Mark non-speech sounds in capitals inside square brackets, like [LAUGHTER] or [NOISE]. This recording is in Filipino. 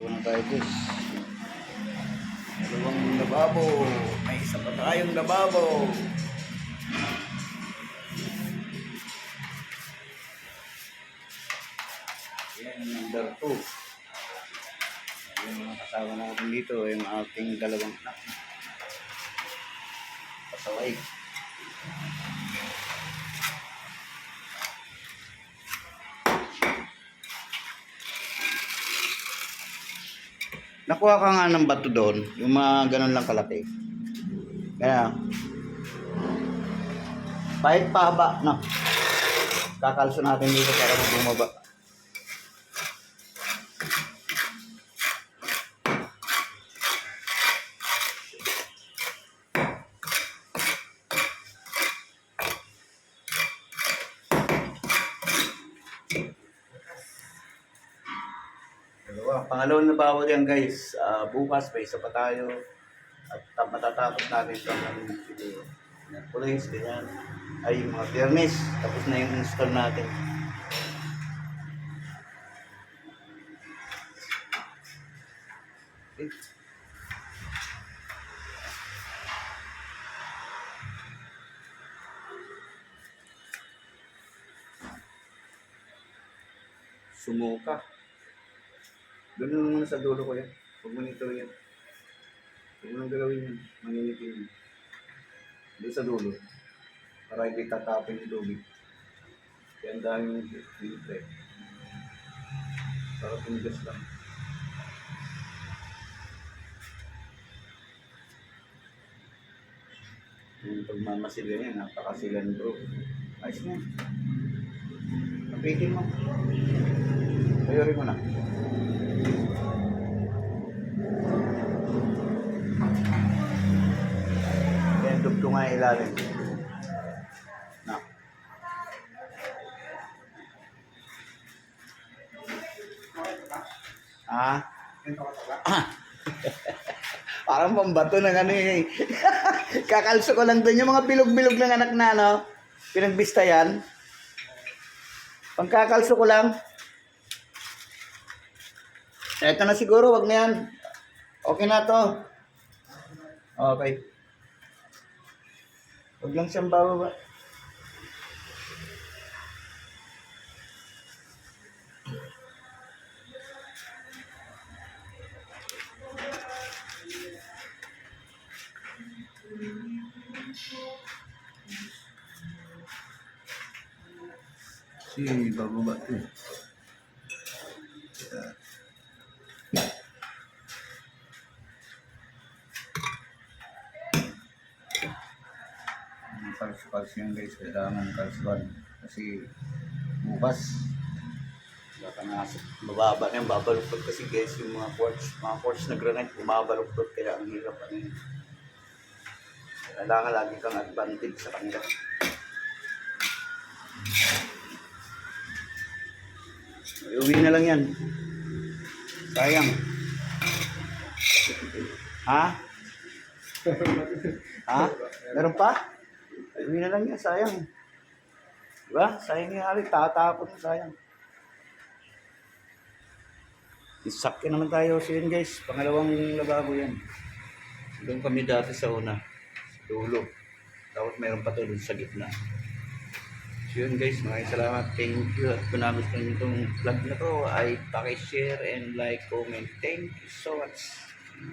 Ano tayo guys? Dalawang lababo. May isa pa tayong lababo. Yan, number 2. Yung mga kasama natin dito, yung ating dalawang anak. Pasaway. Nakuha ka nga ng bato doon, yung mga ganun lang kalaki. Kaya, kahit pahaba, no? Kakalso natin dito para bumaba. Dalawa. Pangalawang na bawal yan guys. Ah, bukas may isa pa tayo. At ta- matatapos natin ito ng siguro. Merkulis, ganyan. Ay, yung mga biyernes. Tapos na yung install natin. Okay. Sumuka. Lang muna sa dulo ko yan. Huwag mo nito yan. Huwag mo nang gagawin yan. Mangingitin yan. Doon sa dulo. Para hindi tatapin yung tubig. Kaya ang dami yung filtre. Para tumigas lang. Yung pagmamasil yan, napakasilan bro. Ayos na. Kapitin mo. Ayurin mo na. Yan, dugtungan yung ilalim. Na. Ah? [LAUGHS] Parang pambato ng ano eh. [LAUGHS] Kakalso ko lang doon yung mga bilog-bilog ng anak na ano. Pinagbista yan. Pangkakalso ko lang. Eto na siguro, wag na yan. Okay na to. Okay. Huwag lang siyang bababa. Si bababa to. eh. Pals-pals yan guys, kailangan kalsuan. Kasi bukas, wala ka na mababa na yung babaluktot kasi guys yung mga quartz, mga quartz na granite, bumabaluktot kaya ang hirap ano yun. Kailangan lagi kang advantage sa kanila. Uwi na lang yan. Sayang. Ha? Ha? Meron pa? Uwi na lang yan, sayang. Diba? Sayang yung hari, tatapon sayang. Isakyan naman tayo so yun guys. Pangalawang lababo yan. Doon kami dati sa una. Sa dulo. Tapos meron pa dun sa gitna. So yun guys, maraming salamat. Thank you. At kung namin itong vlog na to ay pakishare and like, comment. Thank you so much.